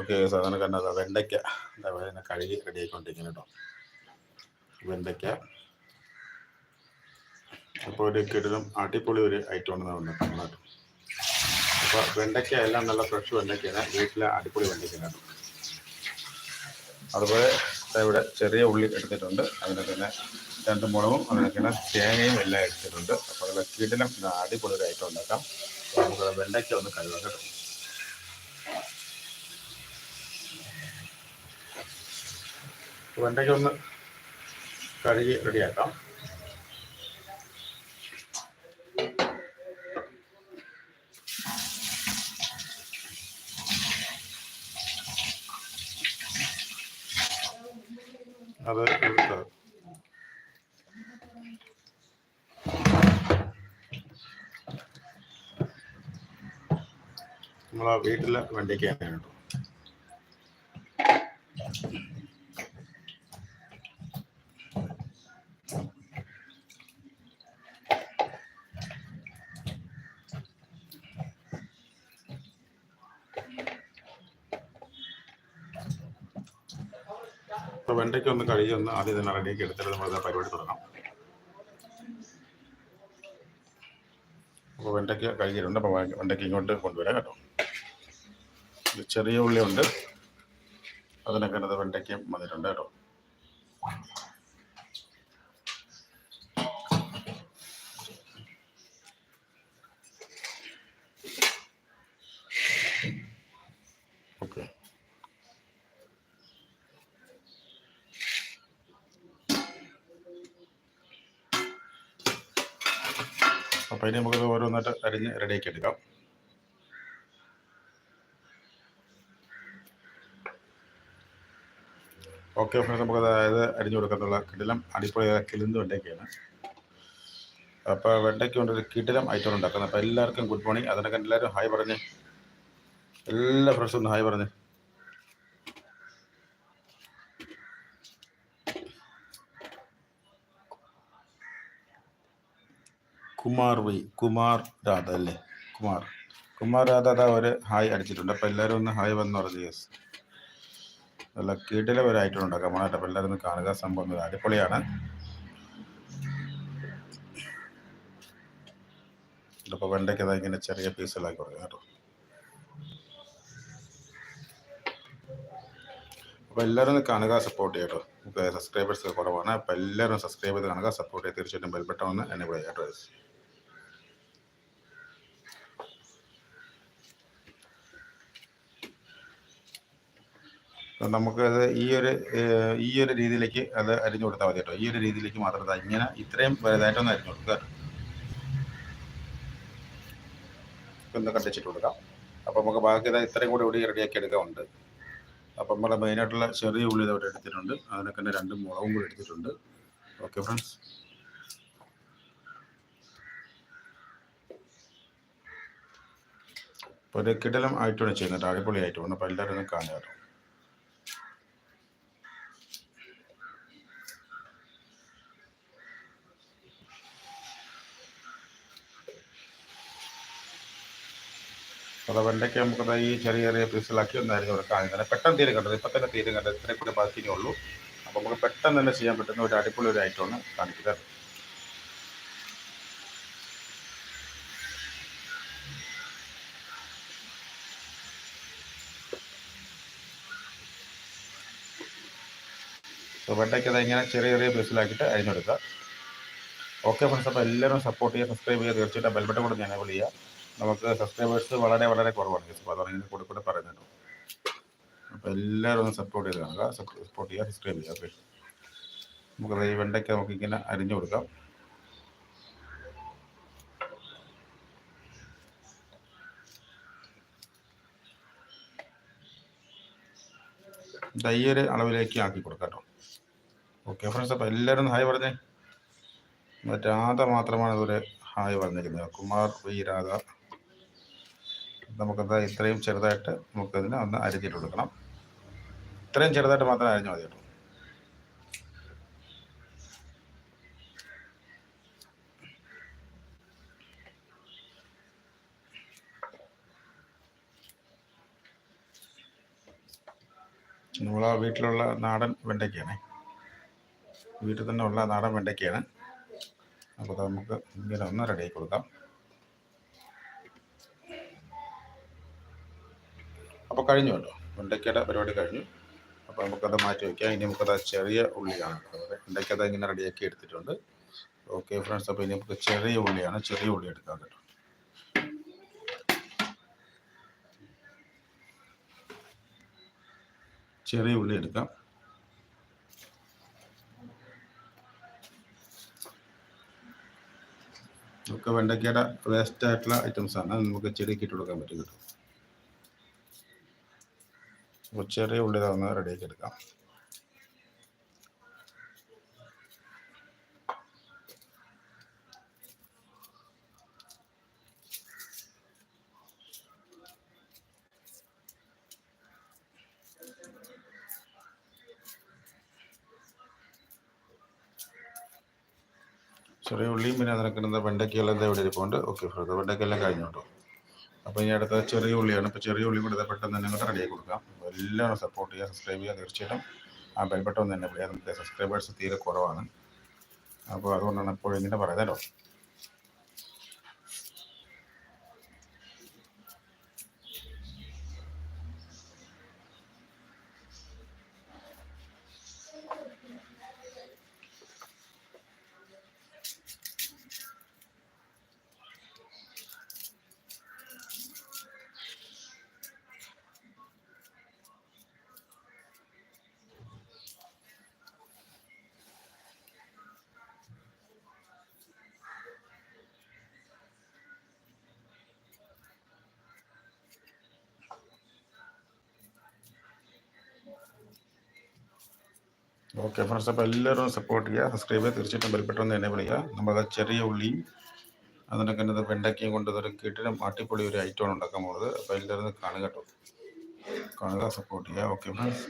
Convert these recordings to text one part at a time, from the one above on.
Okay സാധാരണ കണ്ടത് വെണ്ടയ്ക്ക. അതേപോലെ കഴുകി റെഡിയായിക്കൊണ്ടിരിക്കുന്നു കേട്ടോ വെണ്ടയ്ക്ക. അപ്പോൾ ഒരു കിടലും അടിപൊളി ഒരു ഐറ്റം ഉണ്ടെന്ന് പറഞ്ഞു കേട്ടോ അപ്പോൾ വെണ്ടയ്ക്ക എല്ലാം നല്ല ഫ്രഷ് വെണ്ടയ്ക്കാണ് വീട്ടിലെ അടിപൊളി വെണ്ടയ്ക്കാണ് കേട്ടോ അതുപോലെ ഇവിടെ ചെറിയ ഉള്ളി എടുത്തിട്ടുണ്ട്. അതിനെ തന്നെ രണ്ട് മുളകും അതിനൊക്കെയാണ് തേങ്ങയും എല്ലാം എടുത്തിട്ടുണ്ട്. അപ്പോൾ അതിലെ കിടലും അടിപൊളി ഒരു ഐറ്റം ഉണ്ടാക്കാം. നമുക്ക് വെണ്ടയ്ക്ക ഒന്ന് കഴുകാം കേട്ടോ. വെണ്ടയ്ക്ക ഒന്ന് കഴുകി റെഡിയാക്കാം. അത് എടുത്ത് നമ്മളെ വീട്ടിലെ വെണ്ടയ്ക്കാണ് കേട്ടോ അപ്പോൾ വെണ്ടയ്ക്ക ഒന്ന് കഴുകി ഒന്ന് ആദ്യം തന്നെ റെഡിയാക്കി എടുത്തിട്ട് നമ്മൾ പരിപാടി തുടങ്ങാം. അപ്പോൾ വെണ്ടയ്ക്ക കഴുകിയിട്ടുണ്ട്. അപ്പോൾ വെണ്ടയ്ക്ക ഇങ്ങോട്ട് കൊണ്ടുവരാം കേട്ടോ. ചെറിയ ഉള്ളി ഉണ്ട് അതിനൊക്കെ വെണ്ടയ്ക്കും വന്നിട്ടുണ്ട് കേട്ടോ ഓക്കെ അപ്പോൾ ഇനി നമുക്കത് ഓരോന്നായിട്ട് അരിഞ്ഞ് റെഡിയാക്കി എടുക്കാം. ഓക്കെ ഫ്രണ്ട്സ് നമുക്ക് അതായത് അരിഞ്ഞു കൊടുക്കാനുള്ള കിടിലം അടിപൊളി കിളിന്ത് വെണ്ടയ്ക്കാണ് അപ്പോൾ വെണ്ടയ്ക്ക് കൊണ്ടൊരു കിടിലം ഐറ്റം ഉണ്ടാക്കുന്നത് അപ്പോൾ എല്ലാവർക്കും ഗുഡ് മോർണിംഗ് അതിനൊക്കെ എല്ലാവരും ഹായ് പറഞ്ഞ്. എല്ലാ ഫ്രണ്ട്സും ഹായ് പറഞ്ഞ്. കുമാർ വൈ കുമാർ രാധ അല്ലേ? കുമാർ. കുമാർ രാധ അതാ ഒരു ഹായ് അടിച്ചിട്ടുണ്ട്. അപ്പോൾ എല്ലാവരും ഒന്ന് ഹായ് വന്ന് പറഞ്ഞു യെസ്. നല്ല കീട്ടിലെ ഒരു ഉണ്ടാക്കാം മോണായിട്ട് അപ്പോൾ എല്ലാവരും ഒന്ന് കാണുക. സംഭവം അടിപൊളിയാണ്. ഇപ്പോൾ വെണ്ടയ്ക്ക് അതാ ഇങ്ങനെ ചെറിയ പീസുകളാക്കി കൊടുക്കുക കേട്ടോ. അപ്പോൾ എല്ലാവരും ഒന്ന് കാണുക സപ്പോർട്ട് ചെയ്യട്ടോ സബ്സ്ക്രൈബേഴ്സ് കുറവാണ്. അപ്പോൾ എല്ലാവരും സബ്സ്ക്രൈബ് ചെയ്ത് കാണുക സപ്പോർട്ട് ചെയ്ത് തീർച്ചയായിട്ടും ബെൽബട്ടൺ ഒന്ന് എന്നെ വിളിക്കാം കേട്ടോ നമുക്കത് ഈ ഒരു ഈ ഒരു രീതിയിലേക്ക് അത് അരിഞ്ഞു കൊടുത്താൽ മതി കേട്ടോ. ഈ ഒരു രീതിയിലേക്ക് മാത്രം ഇങ്ങനെ ഇത്രയും വലുതായിട്ടൊന്ന് അരിഞ്ഞു കൊടുക്കുക കേട്ടോ. ഒന്ന് കണ്ടിച്ചിട്ട് കൊടുക്കാം. അപ്പോൾ നമുക്ക് ബാക്കി ഇതാ ഇത്രയും കൂടി ഇവിടെ റെഡിയാക്കി എടുക്കാറുണ്ട് അപ്പം നമ്മുടെ മെയിനായിട്ടുള്ള ചെറിയ ഉള്ളി ഇതവിടെ എടുത്തിട്ടുണ്ട്. അതിനൊക്കെ തന്നെ രണ്ട് മുളകും കൂടി എടുത്തിട്ടുണ്ട്. ഓക്കെ ഫ്രണ്ട്സ് ഒരു കിടലം ആയിട്ടുണ്ട് ചെയ്യുന്നത് അടിപൊളി ആയിട്ടുണ്ട് അപ്പോൾ എല്ലാവരും ഒന്ന് കാണുക അപ്പോൾ വെണ്ടയ്ക്ക് നമുക്കത് ഈ ചെറിയ ചെറിയ പീസിലാക്കി ഒന്നായിരിക്കും അരിഞ്ഞ് കാണിക്കുന്നത് പെട്ടെന്ന് തീരും കണ്ടത്. ഇപ്പം തന്നെ തീരും കണ്ടത്. ഇത്രയും കൂടെ ബാക്കിയേ ഉള്ളൂ. അപ്പോൾ നമുക്ക് പെട്ടെന്ന് തന്നെ ചെയ്യാൻ പറ്റുന്ന ഒരു അടിപൊളി ഒരു ഐറ്റമാണ് കാണിക്കുന്നത്. അപ്പോൾ വെണ്ടയ്ക്ക് അത് ഇങ്ങനെ ചെറിയ ചെറിയ പീസിലാക്കിയിട്ട് അരിഞ്ഞെടുക്കുക. ഓക്കെ ഫ്രണ്ട്സ് അപ്പോൾ എല്ലാവരും സപ്പോർട്ട് ചെയ്യുക സബ്സ്ക്രൈബ് ചെയ്യുക തീർച്ചയായിട്ടും ബെൽബട്ടൺ കൂടെ ഞാൻ എനേബിൾ ചെയ്യുക. നമുക്ക് സബ്സ്ക്രൈബേഴ്സ് വളരെ വളരെ കുറവാണ്. ജസ്റ്റ് അപ്പോൾ ഇതിന് കൂടെ കൂടെ പറയുന്നുണ്ട്. അപ്പോൾ എല്ലാവരും ഒന്ന് സപ്പോർട്ട് ചെയ്ത് കാണുക. സപ്പോർട്ട് ചെയ്യുക സബ്സ്ക്രൈബ് ചെയ്യുക. ഓക്കെ നമുക്ക് ഈ വെണ്ടയ്ക്ക് നമുക്ക് ഇങ്ങനെ അരിഞ്ഞു കൊടുക്കാം. തയ്യര് അളവിലേക്ക് ആക്കി കൊടുക്കാം കേട്ടോ. ഓക്കെ ഫ്രണ്ട്സ് അപ്പോൾ എല്ലാവരും ഹായ് പറഞ്ഞേ. രാധ മാത്രമാണ് ഇതുവരെ ഹായ് പറഞ്ഞിരിക്കുന്നത്. കുമാർ വി രാധ. നമുക്കത് ഇത്രയും ചെറുതായിട്ട് നമുക്കതിനെ ഒന്ന് അരിഞ്ഞിട്ട് കൊടുക്കണം. ഇത്രയും ചെറുതായിട്ട് മാത്രം അരിഞ്ഞു മതി കേട്ടോ. നമ്മൾ വീട്ടിലുള്ള നാടൻ വെണ്ടയ്ക്കാണ് വീട്ടിൽ തന്നെ ഉള്ള നാടൻ വെണ്ടയ്ക്കാണ് അപ്പോൾ നമുക്ക് ഇങ്ങനെ ഒന്ന് റെഡിയാക്കി കൊടുക്കാം അപ്പോൾ കഴിഞ്ഞു കേട്ടോ വെണ്ടയ്ക്കയുടെ പരിപാടി കഴിഞ്ഞു. അപ്പോൾ നമുക്കത് മാറ്റി വയ്ക്കാം. ഇനി നമുക്കത് ചെറിയ ഉള്ളിയാണ് വെണ്ടയ്ക്കത് ഇങ്ങനെ റെഡിയാക്കി എടുത്തിട്ടുണ്ട്. ഓക്കെ ഫ്രണ്ട്സ് അപ്പോൾ ഇനി നമുക്ക് ചെറിയ ഉള്ളിയാണ് ചെറിയ ഉള്ളി എടുക്കാൻ കേട്ടോ. ചെറിയ ഉള്ളി എടുക്കാം. നമുക്ക് വെണ്ടയ്ക്കയുടെ വേസ്റ്റ് ആയിട്ടുള്ള ഐറ്റംസ് ആണ്. നമുക്ക് ചെടിക്ക് ഇട്ട് കൊടുക്കാൻ പറ്റും കേട്ടോ. ചെറിയ ഉള്ളി തവണ റെഡിയാക്കി എടുക്കാം ചെറിയ ഉള്ളിയും പിന്നെ അതിനൊക്കെ വെണ്ടയ്ക്കയെല്ലാം ഇവിടെ ഇരിപ്പുണ്ട്. ഓക്കെ ഫ്രണ്ട് വെണ്ടയ്ക്കെല്ലാം കഴിഞ്ഞു കേട്ടോ. അപ്പോൾ ഇനി അടുത്ത ചെറിയ ഉള്ളിയാണ്. ഇപ്പോൾ ചെറിയ ഉള്ളി കൂടെ പെട്ടെന്ന് തന്നെ അങ്ങോട്ട് റെഡിയാക്കി കൊടുക്കാം. എല്ലാവരും സപ്പോർട്ട് ചെയ്യുക സബ്സ്ക്രൈബ് ചെയ്യുക തീർച്ചയായിട്ടും. ആ ബെൽ ബട്ടൺ തന്നെ നമുക്ക് സബ്സ്ക്രൈബേഴ്സ് തീരെ കുറവാണ്. അപ്പോൾ അതുകൊണ്ടാണ് എപ്പോഴും ഇങ്ങനെ പറയുന്നത് കേട്ടോ. ഓക്കെ ഫ്രണ്ട്സ് അപ്പോൾ എല്ലാവരും സപ്പോർട്ട് ചെയ്യുക സബ്സ്ക്രൈബ് ചെയ്യുക തീർച്ചയായിട്ടും ബെൽബട്ടൺ തന്നെ വിളിക്കുക നമ്മുടെ ചെറിയ ഉള്ളിയും അതിനൊക്കെ എന്നത് വെണ്ടയ്ക്കയും കൊണ്ട് ഒരു കിട്ടിലും അട്ടിപ്പൊളി ഒരു ഐറ്റമാണ് ഉണ്ടാക്കാൻ പോകുന്നത്. അപ്പോൾ എല്ലാവരും കാണുക കേട്ടോ. കാണുക സപ്പോർട്ട് ചെയ്യുക. ഓക്കെ ഫ്രണ്ട്സ്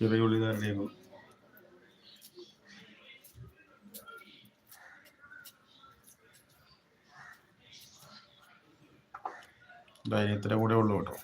ചെറിയ ഉള്ളി ഇത്ര കൂടെ ഉള്ളൂ കേട്ടോ.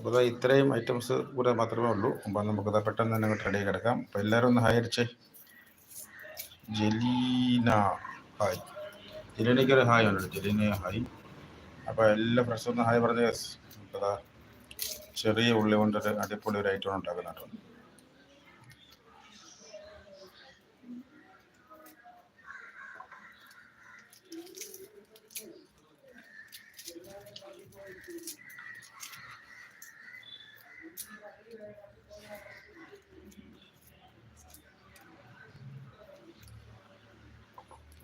അപ്പോൾ ഇത്രയും ഐറ്റംസ് കൂടെ മാത്രമേ ഉള്ളൂ. അപ്പോൾ നമുക്കത് പെട്ടെന്ന് തന്നെ റെഡി കിടക്കാം. അപ്പോൾ എല്ലാവരും ഒന്ന് ഹായ് അടിച്ചേ. ജലീന ഹായ് ജലീനയ്ക്ക് ഒരു ഹായ് ഉണ്ട്. ജലീന ഹായ് അപ്പോൾ എല്ലാ ഫ്രണ്ട്സും ഒന്ന് ഹായ് പറഞ്ഞ നമുക്കതാ ചെറിയ ഉള്ളി കൊണ്ടൊരു അടിപൊളി ഒരു ഐറ്റം ഉണ്ടാക്കുന്നുണ്ട്.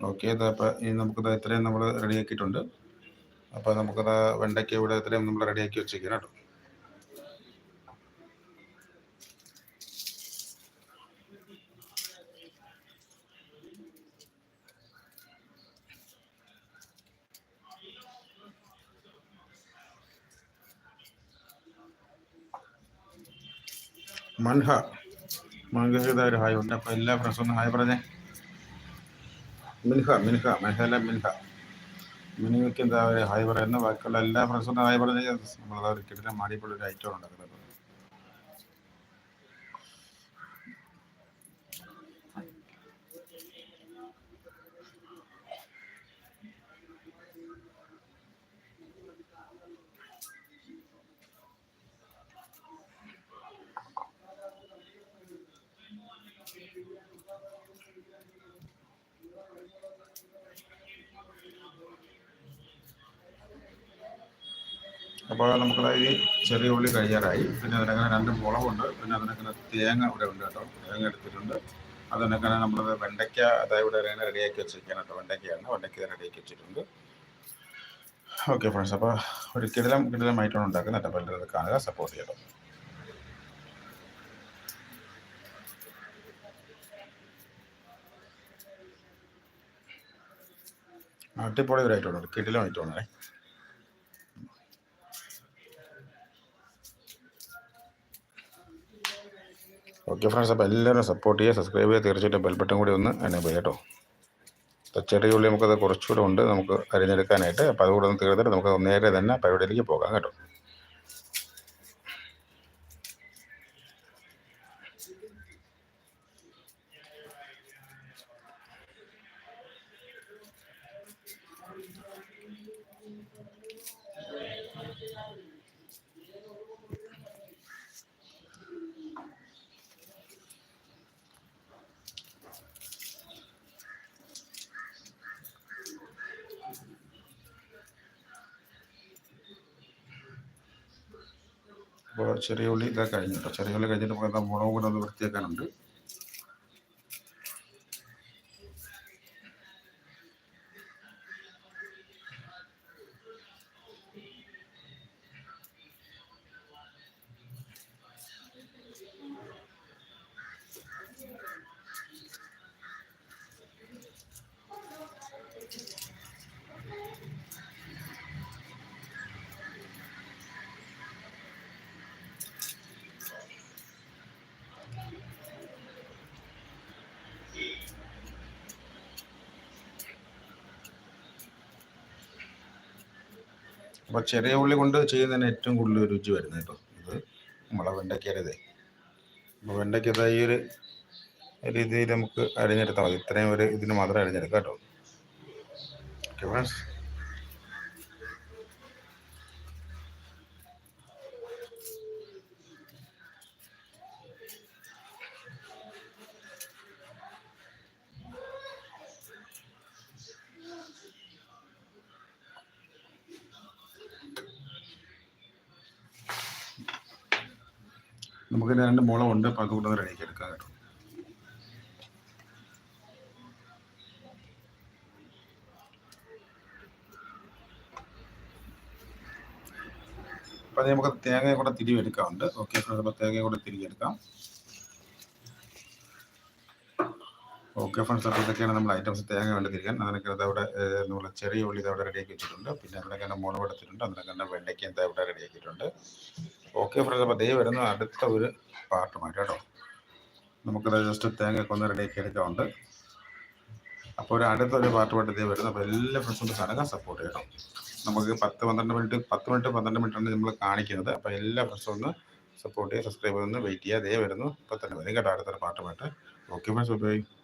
ഓക്കെ അപ്പോൾ ഇനി നമുക്കത് ഇത്രയും നമ്മൾ റെഡിയാക്കിയിട്ടുണ്ട്. അപ്പോൾ നമുക്കത് വെണ്ടയ്ക്ക ഇവിടെ ഇത്രയും നമ്മൾ റെഡിയാക്കി വെച്ചേക്കാം കേട്ടോ. മൻഹ മൻഹ ഒരു ഹായ് ഉണ്ട്. അപ്പോൾ എല്ലാ ഫ്രണ്ട്സും ഹായ് പറഞ്ഞേ. മിൻഹ മിൻഹ മെഹല മിൻഹ മിനിമയ്ക്ക് എന്താ പറയുക ഹായ് പറയുന്ന ബാക്കിയുള്ള എല്ലാ ഫ്രണ്ട്സും ഹായ് പറഞ്ഞ നമ്മളത് ഒരു കിട്ടുന്ന മാടിയുള്ള ഒരു ഐറ്റം ഉണ്ടാക്കുന്നത് അപ്പോൾ നമുക്കത് ഈ ചെറിയ ഉള്ളി കഴിയാറായി പിന്നെ അതിനങ്ങനെ രണ്ട് മുളകുണ്ട്. പിന്നെ അതിനങ്ങനെ തേങ്ങ ഇവിടെ ഉണ്ട് കേട്ടോ. തേങ്ങ എടുത്തിട്ടുണ്ട്. അതിനങ്ങനെ നമ്മളത് വെണ്ടയ്ക്ക അതായത് ഇവിടെ റെഡിയാക്കി വെച്ചിരിക്കുകയാണ് കേട്ടോ. വെണ്ടയ്ക്കയാണ്. വെണ്ടയ്ക്ക റെഡിയാക്കി വെച്ചിട്ടുണ്ട്. ഓക്കെ ഫ്രണ്ട്സ് അപ്പോൾ ഒരു കിടിലം കിടിലമായിട്ടാണ് ഉണ്ടാക്കുന്നത്. അപ്പോൾ എല്ലാവരും കാണുക സപ്പോർട്ട് ചെയ്യണം അടിപൊളി ഒരു ഐറ്റമാണ് കിടിലം ഐറ്റമാണ്. ഓക്കെ ഫ്രണ്ട്സ് അപ്പോൾ എല്ലാവരും സപ്പോർട്ട് ചെയ്യുക സബ്സ്ക്രൈബ് ചെയ്യുക. തീർച്ചയായിട്ടും ബെൽബട്ടൺ കൂടി ഒന്ന് എനേബിൾ കേട്ടോ. ചെറിയ ഉള്ളി നമുക്കത് കുറച്ചുകൂടെ ഉണ്ട് നമുക്ക് അരിഞ്ഞെടുക്കാനായിട്ട്. അപ്പോൾ അതുകൂടെ ഒന്ന് തീർത്തിട്ട് നമുക്ക് നേരെ തന്നെ പരിപാടിയിലേക്ക് പോകാം കേട്ടോ. ചെറിയ ഉള്ളി ഇതൊക്കെ കഴിഞ്ഞു കേട്ടോ. ചെറിയ ഉള്ളി കഴിഞ്ഞിട്ട് നമുക്ക് എന്താ മുളക് കൂടെ ഒന്ന് വൃത്തിയാക്കാനുണ്ട്. അപ്പോൾ ചെറിയ ഉള്ളി കൊണ്ട് ചെയ്യുന്നതിന് ഏറ്റവും കൂടുതൽ രുചി വരുന്നത് കേട്ടോ ഇത്. നമ്മളെ വെണ്ടയ്ക്കരുതേ അപ്പോൾ വെണ്ടയ്ക്കത് ഈ ഒരു രീതിയിൽ നമുക്ക് അരിഞ്ഞെടുത്താൽ മതി. ഇത്രയും ഒരു ഇതിന് മാത്രം അരിഞ്ഞെടുക്കാം കേട്ടോ. ഓക്കെ ഫ്രണ്ട്സ് നമുക്ക് രണ്ട് മുളം ഉണ്ട് അപ്പം അതുകൊണ്ട് ഒന്ന് റെഡിയാക്കി എടുക്കാം കേട്ടോ. അപ്പം നമുക്ക് തേങ്ങ കൂടെ തിരികെ എടുക്കാറുണ്ട് ഓക്കെ അപ്പോൾ തേങ്ങ കൂടെ തിരികെ എടുക്കാം ഓക്കെ ഫ്രണ്ട്സ് അപ്പോൾ ഇതൊക്കെയാണ് നമ്മൾ ഐറ്റംസ് തേങ്ങ വേണ്ടി തിരിക്കാൻ അതിനൊക്കെ അവിടെ നമ്മൾ ചെറിയ ഉള്ളി അവിടെ റെഡിയാക്കി വെച്ചിട്ടുണ്ട്. പിന്നെ അതിനൊക്കെ എടുത്തിട്ടുണ്ട്. അതിനൊക്കെ വെണ്ടയ്ക്ക എന്താ ഇവിടെ റെഡിയാക്കിയിട്ടുണ്ട് ഓക്കെ ഫ്രണ്ട്സ് അപ്പോൾ ദേ വരുന്ന അടുത്ത ഒരു പാർട്ടുമായിട്ട് കേട്ടോ. നമുക്കത് ജസ്റ്റ് തേങ്ങയൊക്കെ ഒന്ന് റെഡിയാക്കി എടുക്കാറുണ്ട് അപ്പോൾ ഒരു അടുത്തൊരു പാർട്ടുമായിട്ട് ദൈവം വരുന്നത് അപ്പോൾ എല്ലാ ഫ്രണ്ട്സും സനകം സപ്പോർട്ട് ചെയ്യണം. നമുക്ക് പത്ത് പന്ത്രണ്ട് മിനിറ്റ് പത്ത് മിനിറ്റ് പന്ത്രണ്ട് മിനിറ്റാണ് നമ്മൾ കാണിക്കുന്നത്. അപ്പോൾ എല്ലാ ഫ്രണ്ട്സും ഒന്ന് സപ്പോർട്ട് ചെയ്യുക സബ്സ്ക്രൈബ് ഒന്ന് വെയിറ്റ് ചെയ്യുക. ദേ വരുന്നു. ഇപ്പോൾ തന്നെ വരും കേട്ടോ അടുത്തൊരു പാട്ടുമായിട്ട് ഓക്കെ ഫ്രണ്ട്സ് ഉപയോഗിക്കും